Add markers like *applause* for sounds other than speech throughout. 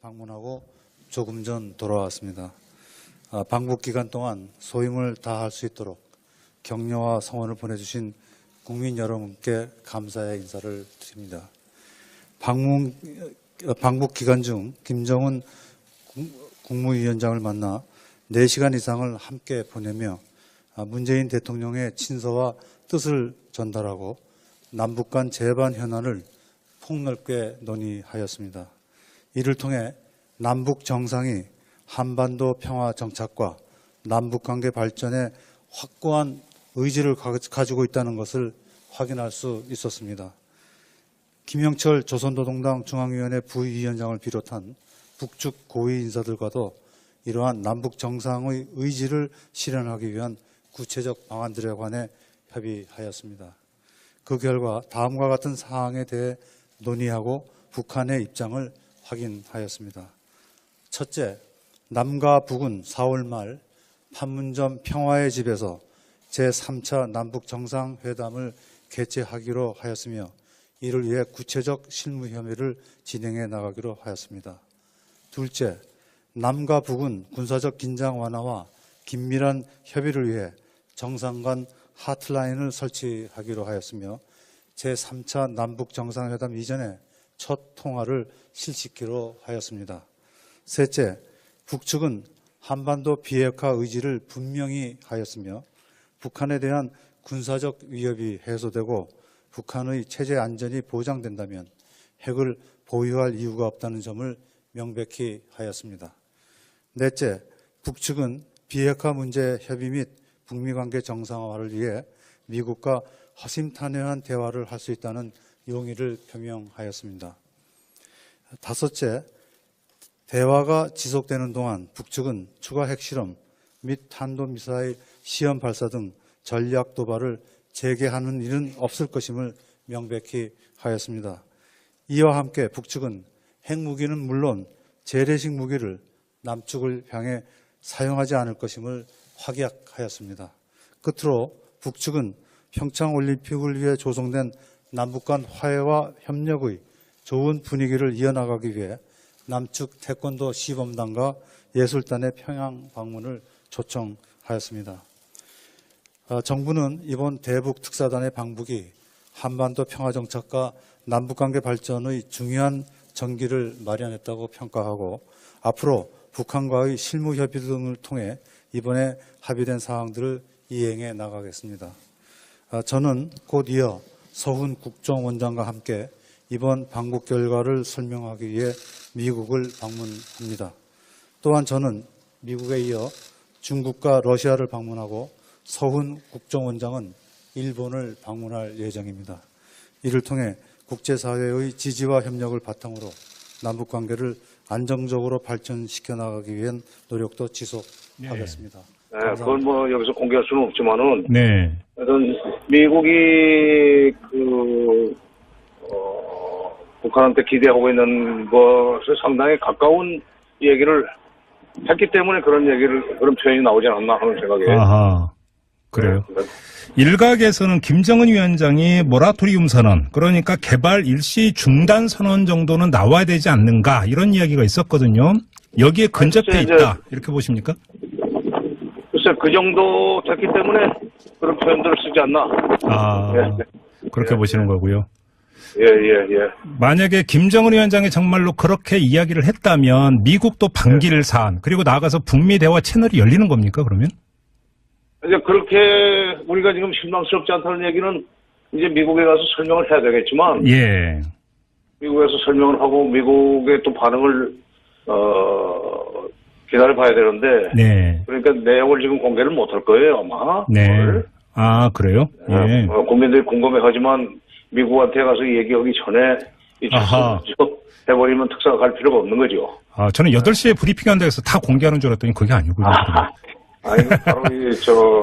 방문하고 조금 전 돌아왔습니다. 아, 방북 기간 동안 소임을 다할 수 있도록 격려와 성원을 보내주신 국민 여러분께 감사의 인사를 드립니다. 방문, 어, 방북 기간 중 김정은 국- 국무위원장을 만나 4시간 이상을 함께 보내며 아, 문재인 대통령의 친서와 뜻을 전달하고 남북 간 재반 현안을 폭넓게 논의하였습니다. 이를 통해 남북 정상이 한반도 평화 정착과 남북 관계 발전에 확고한 의지를 가- 가지고 있다는 것을 확인할 수 있었습니다. 김영철 조선노동당 중앙위원회 부위원장을 비롯한 북측 고위 인사들과도 이러한 남북 정상의 의지를 실현하기 위한 구체적 방안들에 관해 협의하였습니다. 그 결과 다음과 같은 사항에 대해 논의하고 북한의 입장을 확인하였습니다. 첫째, 남과 북은 4월 말 판문점 평화의 집에서 제3차 남북 정상회담을 개최하기로 하였으며 이를 위해 구체적 실무 협의를 진행해 나가기로 하였습니다. 둘째, 남과 북은 군사적 긴장 완화와 긴밀한 협의를 위해 정상 간 하트라인을 설치하기로 하였으며 제3차 남북 정상회담 이전에 첫 통화를 실시키로 하였습니다. 셋째, 북측은 한반도 비핵화 의지를 분명히 하였으며 북한에 대한 군사적 위협이 해소되고 북한의 체제 안전이 보장된다면 핵을 보유할 이유가 없다는 점을 명백히 하였습니다. 넷째, 북측은 비핵화 문제 협의 및 북미 관계 정상화를 위해 미국과 허심탄회한 대화를 할 수 있다는 용의를 표명하였습니다. 다섯째, 대화가 지속되는 동안 북측은 추가 핵실험 및 탄도미사일 시험 발사 등 전략 도발을 재개하는 일은 없을 것임을 명백히 하였습니다. 이와 함께 북측은 핵무기는 물론 재래식 무기를 남측을 향해 사용하지 않을 것임을 확약하였습니다. 끝으로 북측은 평창올림픽을 위해 조성된 남북 간 화해와 협력의 좋은 분위기를 이어나가기 위해 남측 태권도 시범단과 예술단의 평양 방문을 초청하였습니다. 어, 정부는 이번 대북 특사단의 방북이 한반도 평화 정착과 남북 관계 발전의 중요한 전기를 마련했다고 평가하고 앞으로 북한과의 실무 협의 등을 통해 이번에 합의된 사항들을 이행해 나가겠습니다. 아, 저는 곧 이어 서훈 국정원장과 함께 이번 방북 결과를 설명하기 위해 미국을 방문합니다. 또한 저는 미국에 이어 중국과 러시아를 방문하고 서훈 국정원장은 일본을 방문할 예정입니다. 이를 통해 국제사회의 지지와 협력을 바탕으로 남북 관계를 안정적으로 발전시켜 나가기 위한 노력도 지속하겠습니다. 네, 그건 뭐 여기서 공개할 수는 없지만은 네. 하여튼 미국이 그 어, 북한한테 기대하고 있는 것에 상당히 가까운 얘기를 했기 때문에 그런 얘기를 그런 표현이 나오지 않았나 하는 생각이에요. 아하. 그래요. 네, 일각에서는 김정은 위원장이 모라토리움 선언, 그러니까 개발 일시 중단 선언 정도는 나와야 되지 않는가, 이런 이야기가 있었거든요. 여기에 근접해 있다. 이렇게 보십니까? 글쎄 그 정도 됐기 때문에 그런 표현들을 쓰지 않나. 아, 예, 그렇게 예, 보시는 거고요. 예, 예, 예. 만약에 김정은 위원장이 정말로 그렇게 이야기를 했다면 미국도 반기를 산, 그리고 나가서 북미 대화 채널이 열리는 겁니까, 그러면? 이제 그렇게 우리가 지금 실망스럽지 않다는 얘기는 이제 미국에 가서 설명을 해야 되겠지만 예. 미국에서 설명을 하고 미국의 또 반응을 어 기다려 봐야 되는데 네. 그러니까 내용을 지금 공개를 못 할 거예요 아마 네. 오늘. 아, 그래요? 예. 어, 국민들이 궁금해하지만 미국한테 가서 얘기하기 전에 이 아하. 해버리면 특사가 갈 필요가 없는 거죠. 아, 저는 8시에 브리핑 한다 해서 다 공개하는 줄 알았더니 그게 아니고요. 아니 바로 이 저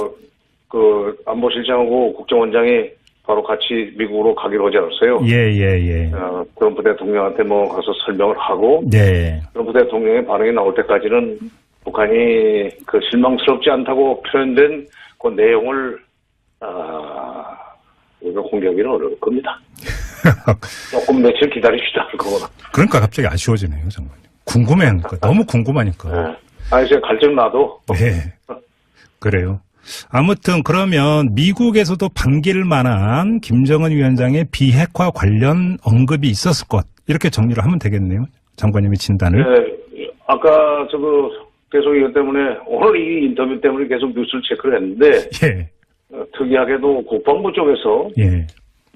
그 안보실장하고 국정원장이 바로 같이 미국으로 가기로 하지 않았어요. 예, 예, 예. 어, 트럼프 대통령한테 뭐 가서 설명을 하고 네. 트럼프 대통령의 반응이 나올 때까지는 북한이 그 실망스럽지 않다고 표현된 그 내용을 아 우리가 공개하기는 어려울 겁니다. *laughs* 조금 며칠 기다립시다 그거는. 그러니까 갑자기 아쉬워지네요, 정말. 궁금해하니까 너무 궁금하니까. 예. 아니, 제가 갈증 나도 네. 그래요. 아무튼 그러면 미국에서도 반길 만한 김정은 위원장의 비핵화 관련 언급이 있었을 것 이렇게 정리를 하면 되겠네요. 장관님의 진단을. 예, 아까 저거 계속 이것 때문에 오늘 이 인터뷰 때문에 계속 뉴스를 체크를 했는데 *laughs* 예. 어, 특이하게도 국방부 쪽에서 예.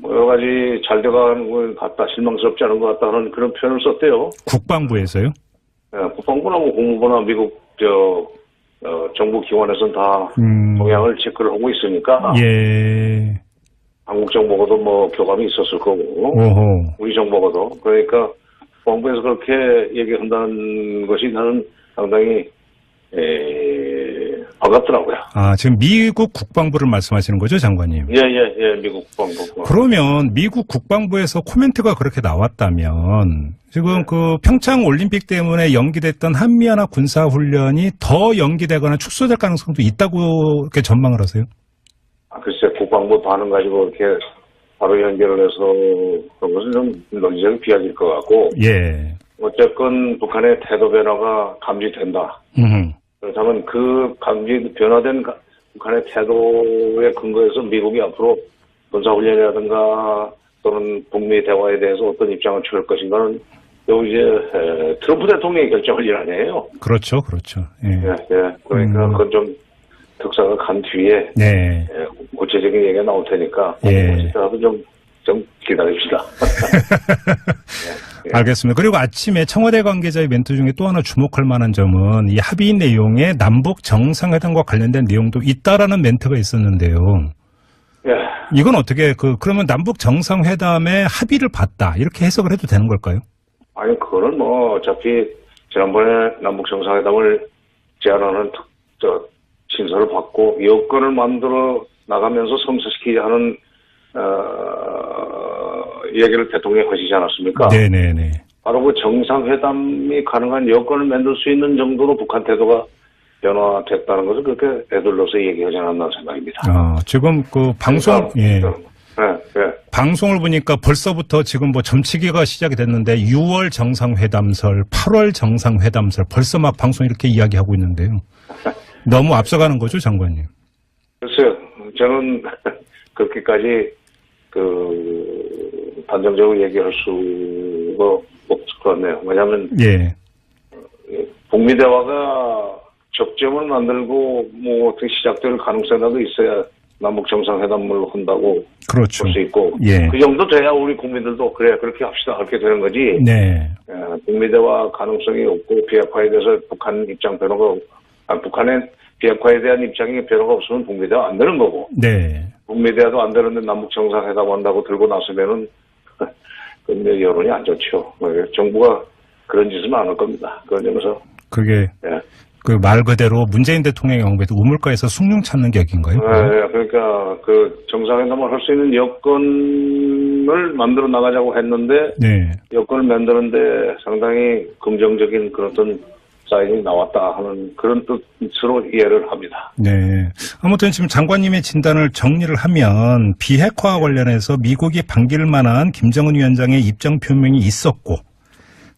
뭐 여러 가지 잘 돼가는 것 같다, 실망스럽지 않은 것 같다 하는 그런 표현을 썼대요. 국방부에서요? 예, 국방부나 뭐 국무부나 미국 저 어, 정부 기관에서는 다 음. 동향을 체크를 하고 있으니까 예. 한국 정보가도 뭐 교감이 있었을 거고 오호. 우리 정보가도 그러니까 국방부에서 그렇게 얘기한다는 것이 나는 상당히 에, 반갑더라고요. 아, 지금 미국 국방부를 말씀하시는 거죠, 장관님? 예예예 예, 미국 국방부. 그러면 미국 국방부에서 코멘트가 그렇게 나왔다면 지금 그 평창 올림픽 때문에 연기됐던 한미하나 군사 훈련이 더 연기되거나 축소될 가능성도 있다고 이렇게 전망을 하세요? 아, 글쎄 국방부 반응 가지고 이렇게 바로 연결을 해서 그런 것은 좀 논리적인 비약일 것 같고 예. 어쨌건 북한의 태도 변화가 감지된다. 음. 그렇다면 그 감지 변화된 가- 북한의 태도에 근거해서 미국이 앞으로 군사훈련이라든가 또는 북미 대화에 대해서 어떤 입장을 취할 것인가는 요 이제 에, 트럼프 대통령이 결정할 일 아니에요. 그렇죠, 그렇죠. 예. 예, 예. 그러니까 음. 그건 좀 특사가 간 뒤에 네. 예, 구체적인 얘기가 나올 테니까 예. 그래도 좀, 좀 기다립시다. 예. *laughs* 알겠습니다. 그리고 아침에 청와대 관계자의 멘트 중에 또 하나 주목할 만한 점은 이 합의 내용에 남북 정상회담과 관련된 내용도 있다라는 멘트가 있었는데요. 예. 이건 어떻게 그 그러면 남북 정상회담에 합의를 봤다 이렇게 해석을 해도 되는 걸까요? 아니 그거는 뭐 어차피 지난번에 남북 정상회담을 제안하는 특, 저 신설을 받고 여건을 만들어 나가면서 성사시키자 하는 어, 얘기를 대통령이 하시지 않았습니까? 네네네. 바로 그 정상회담이 가능한 여건을 만들 수 있는 정도로 북한 태도가 변화됐다는 것을 그렇게 애들로서 얘기하지 않았나 생각입니다. 아 지금 그 방송 예 네, 네. 방송을 보니까 벌써부터 지금 뭐 점치기가 시작이 됐는데 6월 정상회담설, 8월 정상회담설 벌써 막 방송 이렇게 이야기하고 있는데요. *laughs* 너무 앞서가는 거죠, 장관님? 글쎄요, 저는 *laughs* 그렇게까지 그 단정적으로 얘기할 수가 없을 것 같네요. 왜냐하면 예, 북미 대화가 적점을 만들고 뭐 어떻게 시작될 가능성이라도 있어야 남북 정상회담을 한다고 그렇죠. 볼 수 있고 예. 그 정도 돼야 우리 국민들도 그래 그렇게 합시다 그렇게 되는 거지. 네, 예, 북미 대화 가능성이 없고 비핵화에 대해서 북한 입장 변화가 없- 아, 북한의 비핵화에 대한 입장이 변화가 없으면 북미 대화 안 되는 거고 네. 북미 대화도 안 되는데 남북 정상회담 한다고 들고 나서면은 근데 여론이 안 좋죠. 뭐, 정부가 그런 짓은 안 할 겁니다. 그런 점에서 그게 예. 그 말 그대로 문재인 대통령의 경우에도 우물가에서 숭늉 찾는 격인가요? 예, 그러니까 그 정상회담을 할 수 있는 여건을 만들어 나가자고 했는데 네. 여건을 만드는데 상당히 긍정적인 그런 어떤 사인이 나왔다 하는 그런 뜻으로 이해를 합니다. 네. 아무튼 지금 장관님의 진단을 정리를 하면 비핵화 관련해서 미국이 반길 만한 김정은 위원장의 입장 표명이 있었고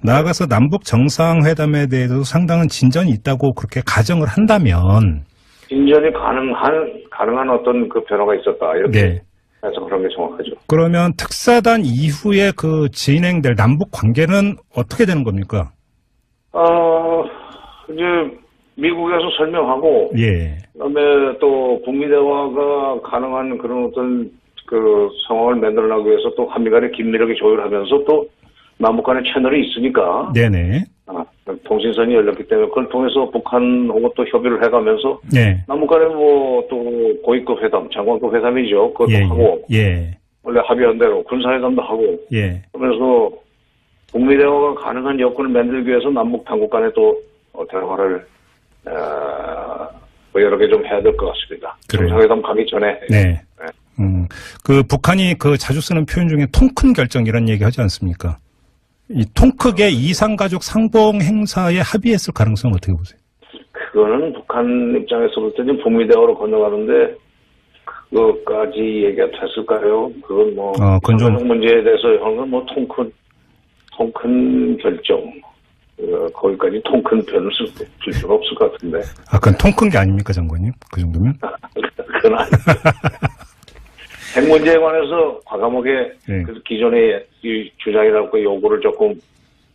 나아가서 남북 정상회담에 대해서도 상당한 진전이 있다고 그렇게 가정을 한다면 진전이 가능한 가능한 어떤 그 변화가 있었다 이렇게 네. 해서 그런 게 정확하죠. 그러면 특사단 이후에 그 진행될 남북 관계는 어떻게 되는 겁니까? 어 이제 미국에서 설명하고 예. 그다음에 또 북미 대화가 가능한 그런 어떤 그 상황을 만들어나기 위해서 또 한미 간의 긴밀하게 조율하면서 또 남북 간의 채널이 있으니까 네네. 아, 통신선이 열렸기 때문에 그걸 통해서 북한하고 또 협의를 해가면서 네. 남북 간에 뭐 또 고위급 회담, 장관급 회담이죠. 그것도 예. 하고 예. 원래 합의한 대로 군사회담도 하고 예. 그러면서 북미 대화가 가능한 여건을 만들기 위해서 남북 당국 간에 또 어, 대화를 어, 뭐 여러 개 좀 해야 될 것 같습니다. 그래요. 정상회담 가기 전에 네. 음, 그 북한이 그 자주 쓰는 표현 중에 통큰 결정 이런 얘기 하지 않습니까? 이 통크의 이상가족 상봉 행사에 합의했을 가능성은 어떻게 보세요? 그거는 북한 입장에서 볼 때는 북미 대화로 건너가는데 그것까지 얘기가 됐을까요? 그건 뭐 어, 상대적 문제에 대해서 하는 건뭐 통큰 통큰 결정 어, 거기까지 통큰 쓸, 줄 수가 없을 것 같은데. 아, 그건 통 큰 게 아닙니까, 장관님? 그 정도면? 그건 아니죠. *laughs* 핵 문제에 관해서 과감하게 네. 그 기존의 이 주장이라고 요구를 조금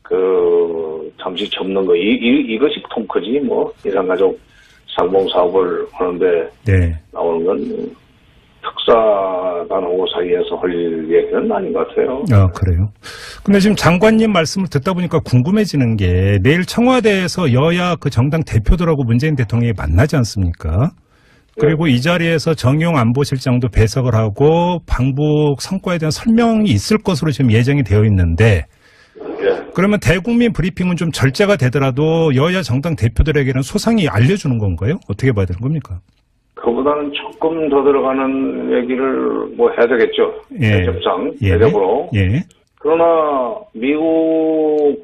그 잠시 접는 거 이, 이 이것이 통 크지 뭐 이산가족 상봉 사업을 하는데 네. 나오는 건 특사단하고 사이에서 할 얘기는 아닌 것 같아요. 아, 그래요? 근데 지금 장관님 말씀을 듣다 보니까 궁금해지는 게 내일 청와대에서 여야 그 정당 대표들하고 문재인 대통령이 만나지 않습니까? 그리고 이 자리에서 정용 안보실장도 배석을 하고 방북 성과에 대한 설명이 있을 것으로 지금 예정이 되어 있는데 예. 그러면 대국민 브리핑은 좀 절제가 되더라도 여야 정당 대표들에게는 소상히 알려주는 건가요? 어떻게 봐야 되는 겁니까? 그보다는 조금 더 들어가는 얘기를 뭐 해야 되겠죠. 예. 대접상 예. 대접으로. 예. 그러나 미국의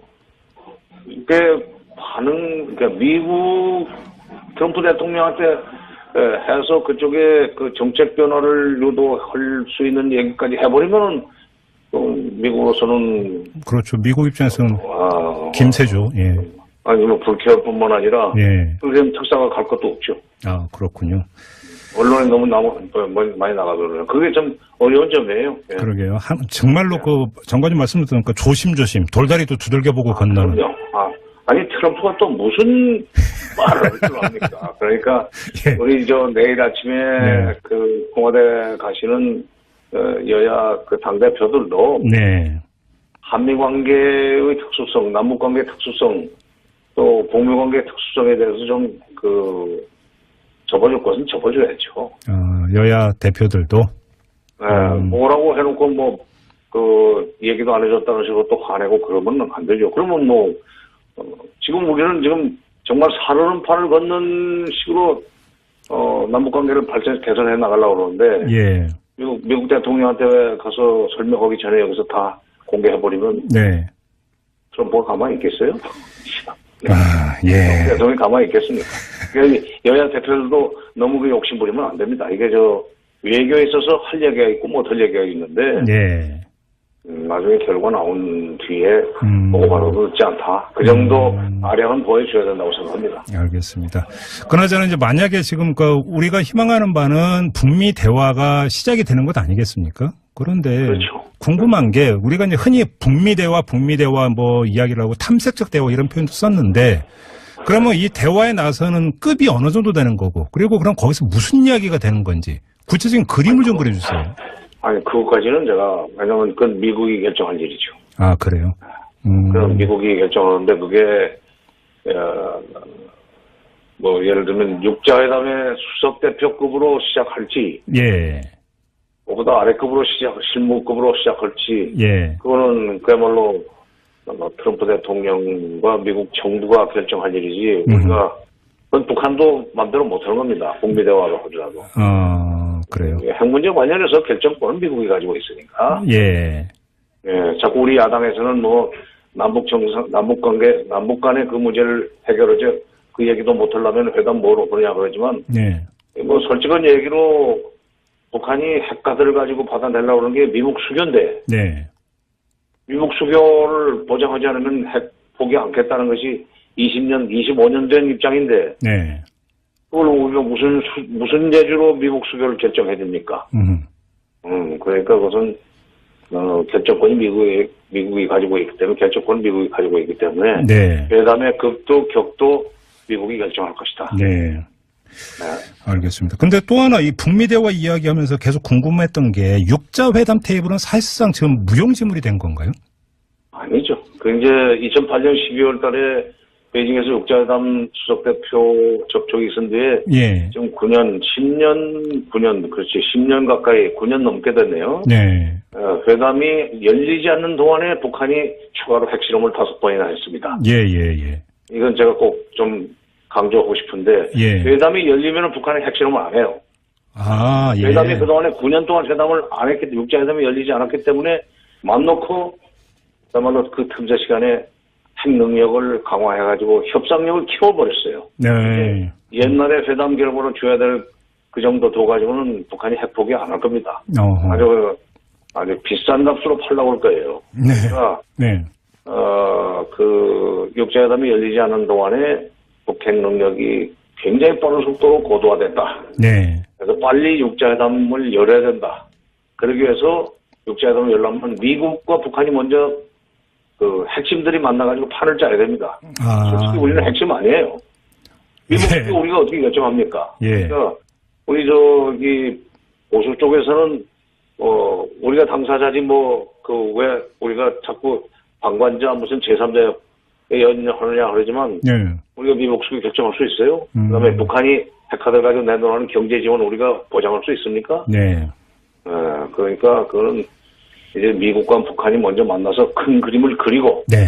반응, 그러니까 미국 트럼프 대통령한테 에, 해서 그쪽에 그 정책 변화를 유도할 수 있는 얘기까지 해버리면은 좀 미국으로서는 그렇죠. 미국 입장에서는 아, 김새죠. 예. 아니 뭐 불쾌할 뿐만 아니라 예. 그럼 특사가 갈 것도 없죠. 아, 그렇군요. 언론에 너무 나무, 뭐, 많이 나가더라고요. 그게 좀 어려운 점이에요. 예. 그러게요. 한- 정말로 그 장관님 말씀 들으니까 조심조심 돌다리도 두들겨보고 건너는. 그럼요. 아, 아니 트럼프가 또 무슨 *laughs* 말을 줄 압니까? 그러니까 예. 우리 저 내일 아침에 네. 그 청와대 가시는 어, 여야 그 당 대표들도 네. 한미 관계의 특수성, 남북 관계 특수성, 또 북미 관계 특수성에 대해서 좀그 접어줄 것은 접어줘야죠. 어, 여야 대표들도. 예, 음. 뭐라고 해놓고 뭐, 그, 얘기도 안 해줬다는 식으로 또 화내고 그러면 안 되죠. 그러면 뭐, 어, 지금 우리는 지금 정말 살얼음 판을 걷는 식으로, 어, 남북관계를 발전, 개선해 나가려고 그러는데, 예. 미국, 미국 대통령한테 가서 설명하기 전에 여기서 다 공개해버리면 네. 트럼프가 가만히 있겠어요? *laughs* 아, 예. 대통령이 가만히 있겠습니까? 그러니까 여야 대표들도 너무 그 욕심 부리면 안 됩니다. 이게 저, 외교에 있어서 할 얘기가 있고 못할 얘기가 있는데, 예. 음, 나중에 결과 나온 뒤에 음. 보고 바로도 늦지 않다. 그 정도 음. 아량은 보여줘야 된다고 생각합니다. 알겠습니다. 그나저나 이제 만약에 지금 그 우리가 희망하는 바는 북미 대화가 시작이 되는 것 아니겠습니까? 그런데 그렇죠. 궁금한 게 우리가 이제 흔히 북미 대화, 북미 대화 뭐 이야기를 하고 탐색적 대화 이런 표현도 썼는데 그러면 이 대화에 나서는 급이 어느 정도 되는 거고 그리고 그럼 거기서 무슨 이야기가 되는 건지 구체적인 그림을 좀 그려주세요. 아니, 그것까지는 제가, 왜냐면 그건 미국이 결정할 일이죠. 아 그래요? 음, 그럼 미국이 결정하는데 그게, 어, 뭐, 예를 들면 육자회담의 수석 대표급으로 시작할지, 예, 그보다 아래급으로 시작, 실무급으로 시작할지, 예, 그거는 그야말로 뭐 트럼프 대통령과 미국 정부가 결정할 일이지 음. 우리가 그건 북한도 마음대로 못하는 겁니다. 북미 대화를 하더라도 어 그래요. 핵 문제 관련해서 결정권은 미국이 가지고 있으니까 예, 예, 자꾸 우리 야당에서는 뭐 남북 정상 남북 관계 남북 간의 그 문제를 해결하지 그 얘기도 못 하려면 회담 뭐로 그러냐 그러지만 예, 뭐 솔직한 얘기로 북한이 핵가들을 가지고 받아내려고 그러는 게 미국 수교인데 네, 미국 수교를 보장하지 않으면 핵 포기 않겠다는 것이 20년, 25년 된 입장인데 네, 그걸 우리가 무슨 수- 무슨 예주로 미국 수교를 결정해야 됩니까? 음, 음, 그러니까 그것은 어, 결정권이 미국이 미국이 가지고 있기 때문에 결정권은 미국이 가지고 있기 때문에 네, 회담의 급도 격도 미국이 결정할 것이다. 네. 네. 알겠습니다. 근데 또 하나 이 북미 대화 이야기하면서 계속 궁금했던 게 육자 회담 테이블은 사실상 지금 무용지물이 된 건가요? 아니죠. 그 이제 2008년 12월 달에 베이징에서 육자회담 수석 대표 접촉이 있은 뒤에 예. 지금 9년, 10년, 9년, 그렇지, 10년 가까이, 9년 넘게 됐네요. 네. 어, 회담이 열리지 않는 동안에 북한이 추가로 핵실험을 다섯 번이나 했습니다. 예, 예, 예. 이건 제가 꼭 좀 강조하고 싶은데, 예. 회담이 열리면 북한이 핵실험을 안 해요. 아, 예. 회담이 그동안에 9년 동안 회담을 안 했기 때문에, 육자회담이 열리지 않았기 때문에, 맘 놓고, 그야말로 그 틈새 시간에 핵 능력을 강화해가지고 협상력을 키워버렸어요. 네. 옛날에 회담 결과로 줘야 될 그 정도 둬 가지고는 북한이 핵 포기 안 할 겁니다. 어허. 아주 아주 비싼 값으로 팔라고 할 거예요. 네. 그러니까 네. 어, 그, 육자회담이 열리지 않은 동안에 북 핵 능력이 굉장히 빠른 속도로 고도화됐다. 네. 그래서 빨리 육자회담을 열어야 된다. 그러기 위해서 육자회담을 열려면 미국과 북한이 먼저 그 핵심들이 만나가지고 판을 짜야 됩니다. 아. 솔직히 우리는 핵심 아니에요. 미국도 예. 우리가 어떻게 결정합니까? 예. 그러니까 우리 저기 보수 쪽에서는 어 우리가 당사자지 뭐 그 왜 우리가 자꾸 방관자 무슨 제3자 연하느냐 그러지만 네. 우리가 미국 측이 결정할 수 있어요. 음. 그다음에 북한이 핵카드 가지고 내놓는 경제 지원 우리가 보장할 수 있습니까? 네. 어, 그러니까 그거는 이제 미국과 북한이 먼저 만나서 큰 그림을 그리고 네.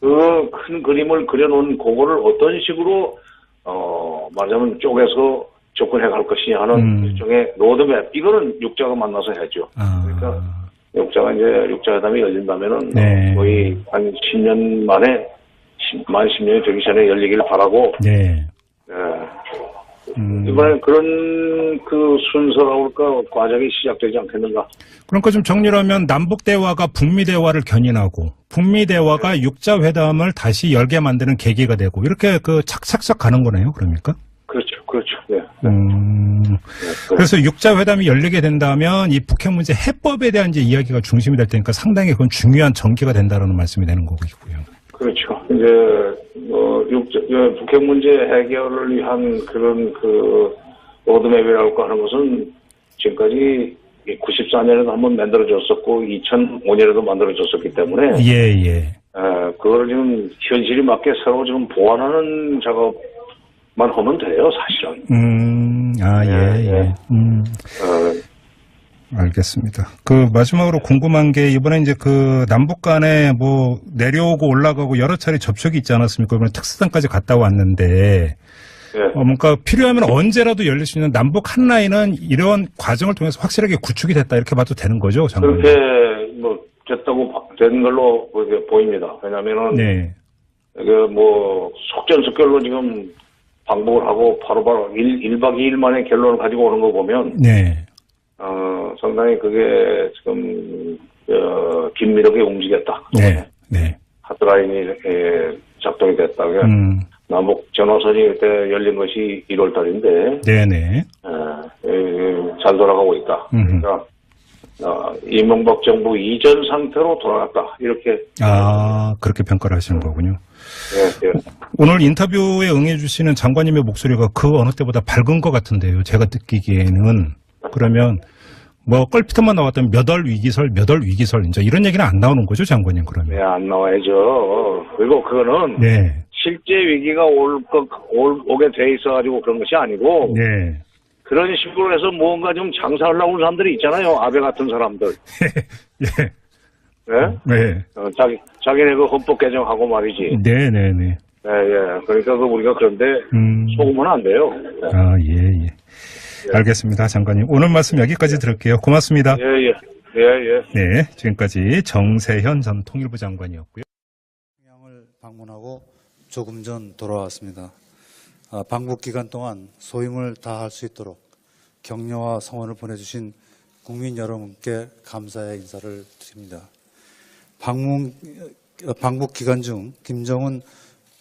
그 큰 그림을 그려놓은 그거를 어떤 식으로 어 말하자면 쪼개서 접근해 갈 것이냐 하는 음. 일종의 로드맵 이거는 육자가 만나서 해야죠. 아. 그러니까 육자가 이제 육자회담이 열린다면은 네. 거의 한 10년 만에 10, 만 10년이 되기 전에 열리길 바라고 네. 예. 음. 이번에 그런 그 순서라고 할까 과정이 시작되지 않겠는가? 그러니까 좀 정리를 하면 남북 대화가 북미 대화를 견인하고 북미 대화가 육자 회담을 다시 열게 만드는 계기가 되고 이렇게 그 착착착 가는 거네요. 그러니까. 그렇죠, 그렇죠. 네. 음. 네. 그래서 육자 회담이 열리게 된다면 이 북핵 문제 해법에 대한 이제 이야기가 중심이 될 테니까 상당히 그건 중요한 전기가 된다라는 말씀이 되는 거고요. 그렇죠. 이제 뭐 육자, 예, 북핵 문제 해결을 위한 그런 그 로드맵이라고 하는 것은 지금까지 94년에도 한번 만들어졌었고 2005년에도 만들어졌었기 때문에 예, 예. 에, 그거를 지금 현실에 맞게 새로 지금 보완하는 작업만 하면 돼요, 사실은. 음, 아, 예, 예, 예. 예. 음. 어, 알겠습니다. 그 마지막으로 궁금한 게 이번에 이제 그 남북 간에 뭐 내려오고 올라가고 여러 차례 접촉이 있지 않았습니까? 이번에 특수단까지 갔다 왔는데 예. 어, 뭔가 필요하면 언제라도 열릴 수 있는 남북 한 라인은 이런 과정을 통해서 확실하게 구축이 됐다 이렇게 봐도 되는 거죠, 장관님? 그렇게 뭐 됐다고 봐- 된 걸로 보입니다. 왜냐면은 네, 이게 뭐 속전속결로 지금 방북을 하고 바로바로 일 1박 2일 만에 결론을 가지고 오는 거 보면 네, 어, 상당히 그게 지금 어, 긴밀하게 움직였다. 네, 네. 하드라인이 에, 작동이 됐다. 그러니까 음, 남북 전화선이 그때 열린 것이 1월 달인데 네, 네. 잘 돌아가고 있다. 음흠. 그러니까 어, 이명박 정부 이전 상태로 돌아갔다. 이렇게 아, 그렇게 평가를 하시는 거군요. 예, 예. 오늘 인터뷰에 응해주시는 장관님의 목소리가 그 어느 때보다 밝은 것 같은데요. 제가 느끼기에는. 그러면 뭐 껄피터만 나왔다면 몇월 위기설, 몇 월 위기설, 이제 이런 얘기는 안 나오는 거죠, 장관님, 그러면? 네, 안 나와야죠. 그리고 그거는 네. 실제 위기가 올, 거, 올, 오게 돼 있어가지고 그런 것이 아니고 네. 그런 식으로 해서 무언가 좀 장사하려고 하는 사람들이 있잖아요. 아베 같은 사람들. *laughs* 예. 예? 네. 어, 자기, 자기네 그 헌법 개정하고 말이지. 네, 네, 네. 예, 예. 그러니까 그 우리가 그런데 음. 속으면 안 돼요. 아, 예, 예. 알겠습니다, 장관님. 오늘 말씀 여기까지 들을게요. 고맙습니다. 예, 예. 예, 예. 네. 지금까지 정세현 전 통일부 장관이었고요. 평양을 방문하고 조금 전 돌아왔습니다. 아, 방북 기간 동안 소임을 다할 수 있도록 격려와 성원을 보내주신 국민 여러분께 감사의 인사를 드립니다. 방문, 어, 방북 기간 중 김정은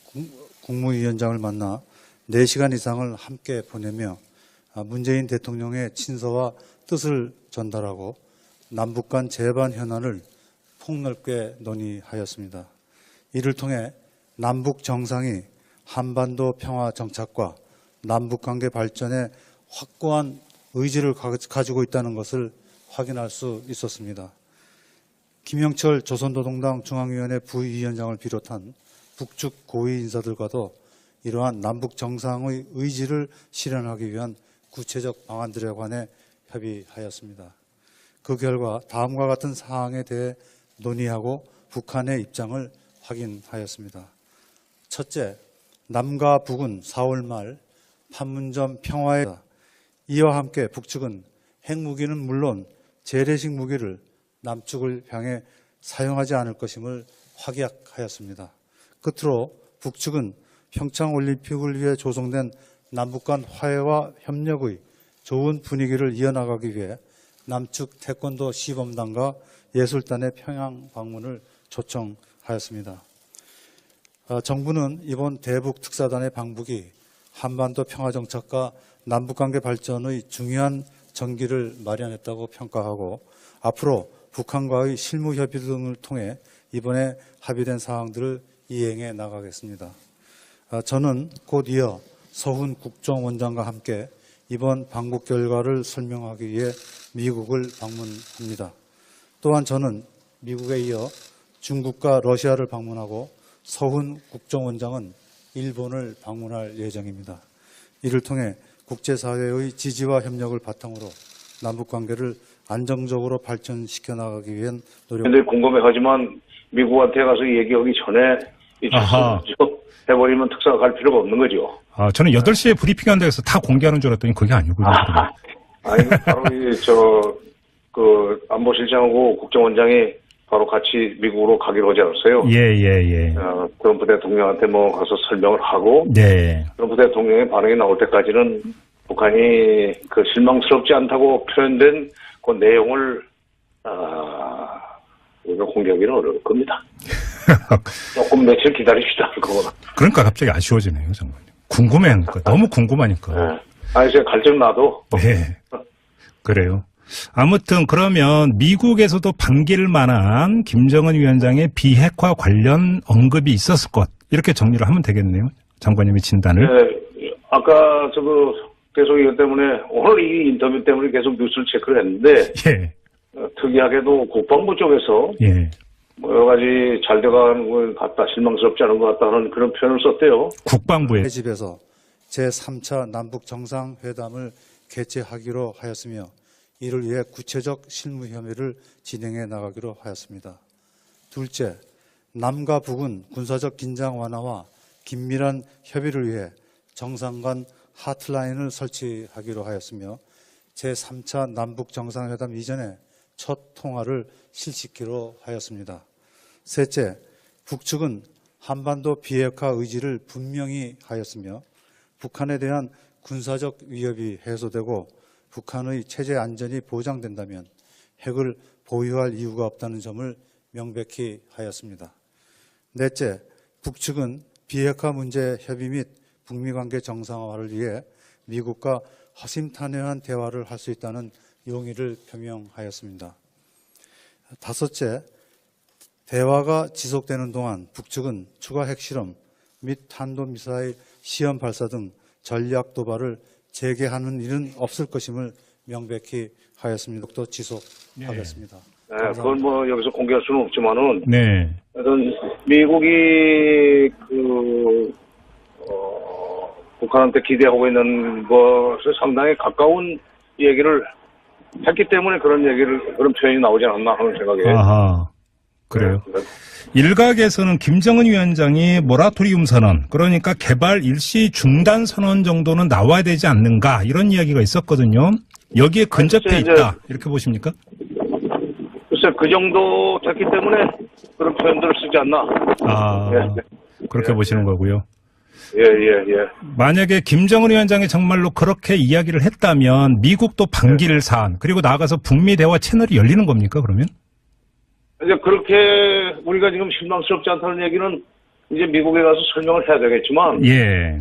국- 국무위원장을 만나 4시간 이상을 함께 보내며 아, 문재인 대통령의 친서와 뜻을 전달하고 남북 간 재반 현안을 폭넓게 논의하였습니다. 이를 통해 남북 정상이 한반도 평화 정착과 남북 관계 발전에 확고한 의지를 가- 가지고 있다는 것을 확인할 수 있었습니다. 김영철 조선노동당 중앙위원회 부위원장을 비롯한 북측 고위 인사들과도 이러한 남북 정상의 의지를 실현하기 위한 구체적 방안들에 관해 협의하였습니다. 그 결과 다음과 같은 사항에 대해 논의하고 북한의 입장을 확인하였습니다. 첫째, 남과 북은 4월 말 판문점 평화에 이와 함께 북측은 핵무기는 물론 재래식 무기를 남측을 향해 사용하지 않을 것임을 확약하였습니다. 끝으로 북측은 평창 올림픽을 위해 조성된 남북 간 화해와 협력의 좋은 분위기를 이어나가기 위해 남측 태권도 시범단과 예술단의 평양 방문을 하였습니다. 어, 정부는 이번 대북 특사단의 방북이 한반도 평화 정착과 남북 관계 발전의 중요한 전기를 마련했다고 평가하고 앞으로 북한과의 실무 협의 등을 통해 이번에 합의된 사항들을 이행해 나가겠습니다. 아, 저는 곧 이어 서훈 국정원장과 함께 이번 방북 결과를 설명하기 위해 미국을 방문합니다. 또한 저는 미국에 이어 중국과 러시아를 방문하고 서훈 국정원장은 일본을 방문할 예정입니다. 이를 통해 국제사회의 지지와 협력을 바탕으로 남북 관계를 안정적으로 발전시켜 나가기 위한 노력. 근데 궁금해하지만 미국한테 가서 얘기하기 전에 이 아하. 추석 해버리면 특사가 갈 필요가 없는 거죠. 아, 저는 8시에 브리핑 한다 해서 다 공개하는 줄 알았더니 그게 아니고요. *laughs* 아니 바로 이 저 그 안보실장하고 국정원장이 바로 같이 미국으로 가기로 하지 않았어요. 예, 예, 예. 어, 트럼프 대통령한테 뭐 가서 설명을 하고 네. 트럼프 대통령의 반응이 나올 때까지는 북한이 그 실망스럽지 않다고 표현된 그 내용을 아 우리가 공개하기는 어려울 겁니다. *laughs* 조금 며칠 기다립시다. 그거는. 그러니까 갑자기 아쉬워지네요, 장관님. 궁금해하니까. 너무 궁금하니까. 예. 아니 제가 갈증 나도 네. 그래요. 아무튼 그러면 미국에서도 반길 만한 김정은 위원장의 비핵화 관련 언급이 있었을 것. 이렇게 정리를 하면 되겠네요. 장관님의 진단을. 예, 아까 저거 계속 이것 때문에 오늘 이 인터뷰 때문에 계속 뉴스를 체크를 했는데 예. 어, 특이하게도 국방부 쪽에서 예. 뭐 여러 가지 잘 돼가는 것 같다, 실망스럽지 않은 것 같다 하는 그런 표현을 썼대요. 국방부에 해집에서 제3차 남북 정상회담을 개최하기로 하였으며 이를 위해 구체적 실무 협의를 진행해 나가기로 하였습니다. 둘째, 남과 북은 군사적 긴장 완화와 긴밀한 협의를 위해 정상 간 하트라인을 설치하기로 하였으며 제3차 남북 정상회담 이전에 첫 통화를 실시키로 하였습니다. 셋째, 북측은 한반도 비핵화 의지를 분명히 하였으며 북한에 대한 군사적 위협이 해소되고 북한의 체제 안전이 보장된다면 핵을 보유할 이유가 없다는 점을 명백히 하였습니다. 넷째, 북측은 비핵화 문제 협의 및 북미 관계 정상화를 위해 미국과 허심탄회한 대화를 할 수 있다는 용의를 표명하였습니다. 다섯째, 대화가 지속되는 동안 북측은 추가 핵실험 및 탄도미사일 시험 발사 등 전략 도발을 재개하는 일은 없을 것임을 명백히 하였습니다. 또 지속하겠습니다. 예, 그건 뭐 여기서 공개할 수는 없지만은 네. 하여튼 미국이 그 어, 북한한테 기대하고 있는 것에 상당히 가까운 얘기를 했기 때문에 그런 얘기를 그런 표현이 나오지 않았나 하는 생각이에요. 아하. 그래요. 네. 일각에서는 김정은 위원장이 모라토리움 선언, 그러니까 개발 일시 중단 선언 정도는 나와야 되지 않는가 이런 이야기가 있었거든요. 여기에 근접해 있다 이렇게 보십니까? 글쎄 그 정도 됐기 때문에 그런 표현들을 쓰지 않나. 아 예, 그렇게 예, 보시는 거고요. 예, 예, 예. 만약에 김정은 위원장이 정말로 그렇게 이야기를 했다면 미국도 반기를 산 그리고 나아가서 북미 대화 채널이 열리는 겁니까 그러면? 이제 그렇게 우리가 지금 실망스럽지 않다는 얘기는 이제 미국에 가서 설명을 해야 되겠지만 예.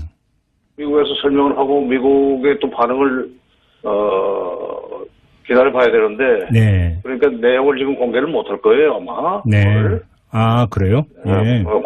미국에서 설명을 하고 미국의 또 반응을 어 기다려 봐야 되는데 네. 그러니까 내용을 지금 공개를 못 할 거예요 아마. 네. 오늘. 아 그래요? 예. 어,